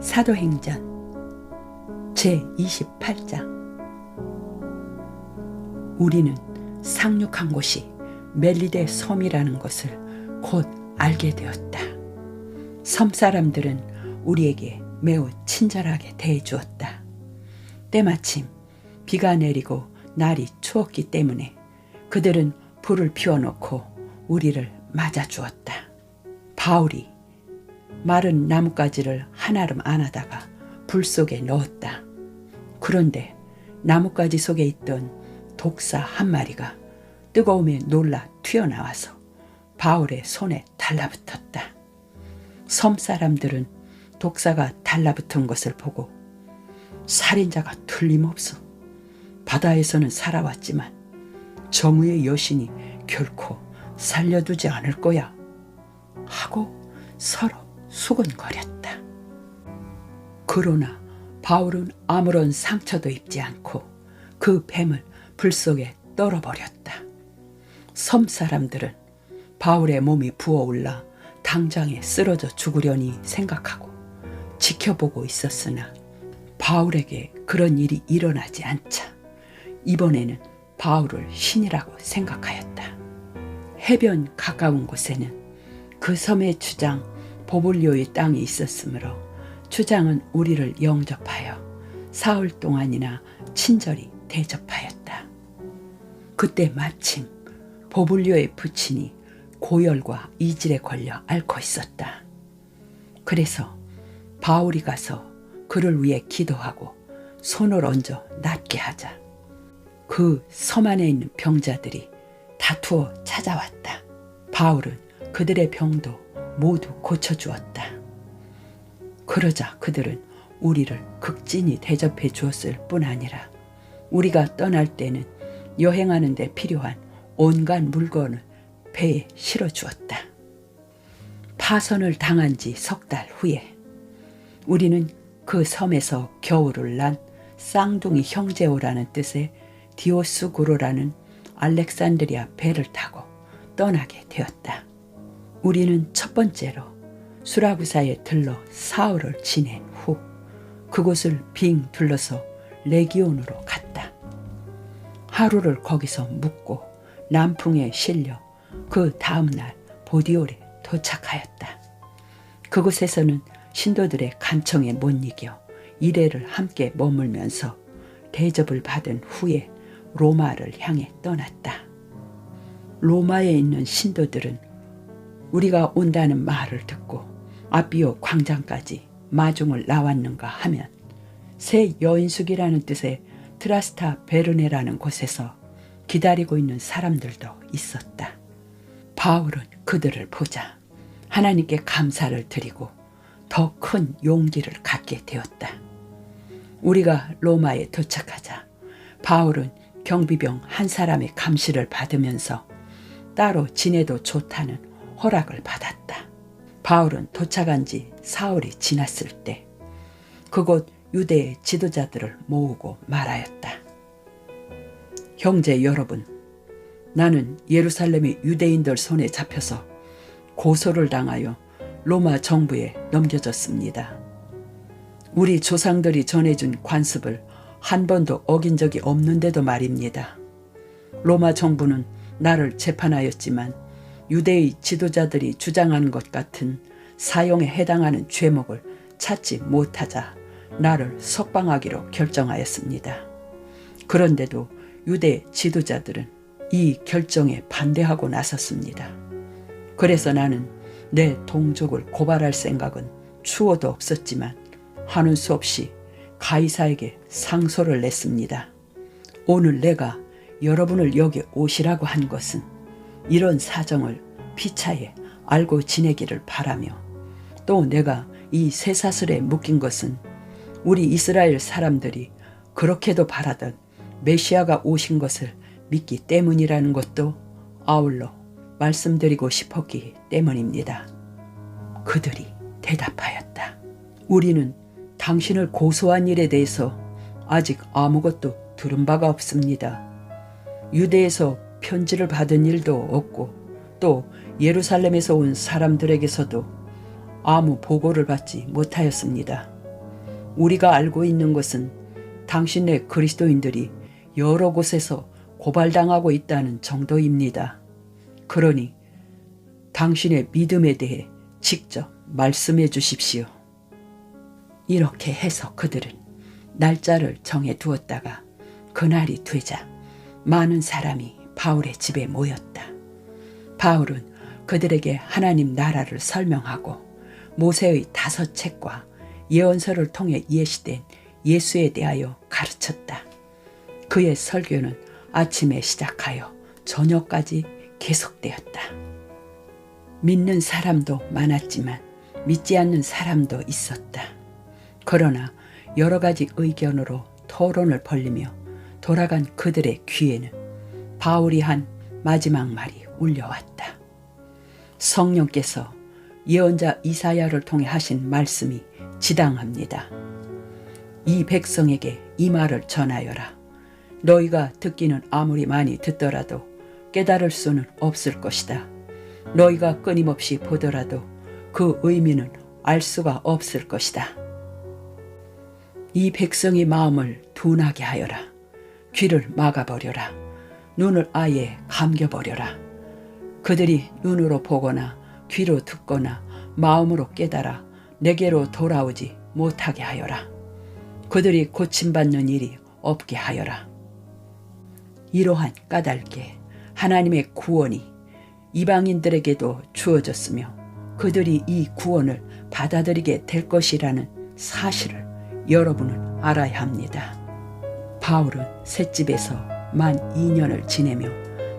사도행전 제 28장 우리는 상륙한 곳이 멜리데 섬이라는 것을 곧 알게 되었다. 섬 사람들은 우리에게 매우 친절하게 대해주었다. 때마침 비가 내리고 날이 추웠기 때문에 그들은 불을 피워놓고 우리를 맞아 주었다. 바울이 마른 나뭇가지를 한아름 안 하다가 불 속에 넣었다. 그런데 나뭇가지 속에 있던 독사 한 마리가 뜨거움에 놀라 튀어나와서 바울의 손에 달라붙었다. 섬 사람들은 독사가 달라붙은 것을 보고 살인자가 틀림없어 바다에서는 살아왔지만 정의의 여신이 결코 살려두지 않을 거야 하고 서로 수근거렸다. 그러나 바울은 아무런 상처도 입지 않고 그 뱀을 불 속에 떨어버렸다. 섬 사람들은 바울의 몸이 부어올라 당장에 쓰러져 죽으려니 생각하고 지켜보고 있었으나 바울에게 그런 일이 일어나지 않자 이번에는 바울을 신이라고 생각하였다. 해변 가까운 곳에는 그 섬의 주장 보블리오의 땅이 있었으므로 주장은 우리를 영접하여 사흘 동안이나 친절히 대접하였다. 그때 마침 보블리오의 부친이 고열과 이질에 걸려 앓고 있었다. 그래서 바울이 가서 그를 위해 기도하고 손을 얹어 낫게 하자. 그 섬 안에 있는 병자들이 다투어 찾아왔다. 바울은 그들의 병도 모두 고쳐주었다. 그러자 그들은 우리를 극진히 대접해 주었을 뿐 아니라 우리가 떠날 때는 여행하는 데 필요한 온갖 물건을 배에 실어 주었다. 파선을 당한 지 석 달 후에 우리는 그 섬에서 겨울을 난 쌍둥이 형제오라는 뜻의 디오스구로라는 알렉산드리아 배를 타고 떠나게 되었다. 우리는 첫 번째로 수라구사에 들러 사흘을 지낸 후 그곳을 빙 둘러서 레기온으로 갔다. 하루를 거기서 묵고 남풍에 실려 그 다음날 보디올에 도착하였다. 그곳에서는 신도들의 간청에 못 이겨 이래를 함께 머물면서 대접을 받은 후에 로마를 향해 떠났다. 로마에 있는 신도들은 우리가 온다는 말을 듣고 아비오 광장까지 마중을 나왔는가 하면 새 여인숙이라는 뜻의 트라스타 베르네라는 곳에서 기다리고 있는 사람들도 있었다. 바울은 그들을 보자 하나님께 감사를 드리고 더 큰 용기를 갖게 되었다. 우리가 로마에 도착하자 바울은 경비병 한 사람의 감시를 받으면서 따로 지내도 좋다는 허락을 받았다. 바울은 도착한 지 사흘이 지났을 때 그곳 유대의 지도자들을 모으고 말하였다. 형제 여러분, 나는 예루살렘의 유대인들 손에 잡혀서 고소를 당하여 로마 정부에 넘겨졌습니다. 우리 조상들이 전해준 관습을 한 번도 어긴 적이 없는데도 말입니다. 로마 정부는 나를 재판하였지만 유대의 지도자들이 주장하는 것 같은 사형에 해당하는 죄목을 찾지 못하자 나를 석방하기로 결정하였습니다. 그런데도 유대 지도자들은 이 결정에 반대하고 나섰습니다. 그래서 나는 내 동족을 고발할 생각은 추워도 없었지만 하는 수 없이 가이사에게 상소를 냈습니다. 오늘 내가 여러분을 여기 오시라고 한 것은 이런 사정을 피차에 알고 지내기를 바라며 또 내가 이 쇠사슬에 묶인 것은 우리 이스라엘 사람들이 그렇게도 바라던 메시아가 오신 것을 믿기 때문이라는 것도 아울러 말씀드리고 싶었기 때문입니다. 그들이 대답하였다. 우리는 당신을 고소한 일에 대해서 아직 아무것도 들은 바가 없습니다. 유대에서 편지를 받은 일도 없고 또 예루살렘에서 온 사람들에게서도 아무 보고를 받지 못하였습니다. 우리가 알고 있는 것은 당신네 그리스도인들이 여러 곳에서 고발당하고 있다는 정도입니다. 그러니 당신의 믿음에 대해 직접 말씀해 주십시오. 이렇게 해서 그들은 날짜를 정해 두었다가 그날이 되자 많은 사람이 바울의 집에 모였다. 바울은 그들에게 하나님 나라를 설명하고 모세의 다섯 책과 예언서를 통해 예시된 예수에 대하여 가르쳤다. 그의 설교는 아침에 시작하여 저녁까지 계속되었다. 믿는 사람도 많았지만 믿지 않는 사람도 있었다. 그러나 여러 가지 의견으로 토론을 벌리며 돌아간 그들의 귀에는 바울이 한 마지막 말이 울려왔다. 성령께서 예언자 이사야를 통해 하신 말씀이 지당합니다. 이 백성에게 이 말을 전하여라. 너희가 듣기는 아무리 많이 듣더라도 깨달을 수는 없을 것이다. 너희가 끊임없이 보더라도 그 의미는 알 수가 없을 것이다. 이 백성의 마음을 둔하게 하여라. 귀를 막아버려라. 눈을 아예 감겨버려라. 그들이 눈으로 보거나 귀로 듣거나 마음으로 깨달아 내게로 돌아오지 못하게 하여라. 그들이 고침받는 일이 없게 하여라. 이러한 까닭에 하나님의 구원이 이방인들에게도 주어졌으며 그들이 이 구원을 받아들이게 될 것이라는 사실을 여러분은 알아야 합니다. 바울은 셋집에서 만 2년을 지내며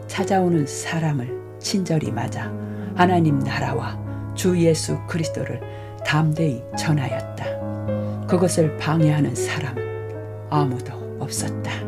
찾아오는 사람을 친절히 맞아 하나님 나라와 주 예수 그리스도를 담대히 전하였다. 그것을 방해하는 사람은 아무도 없었다.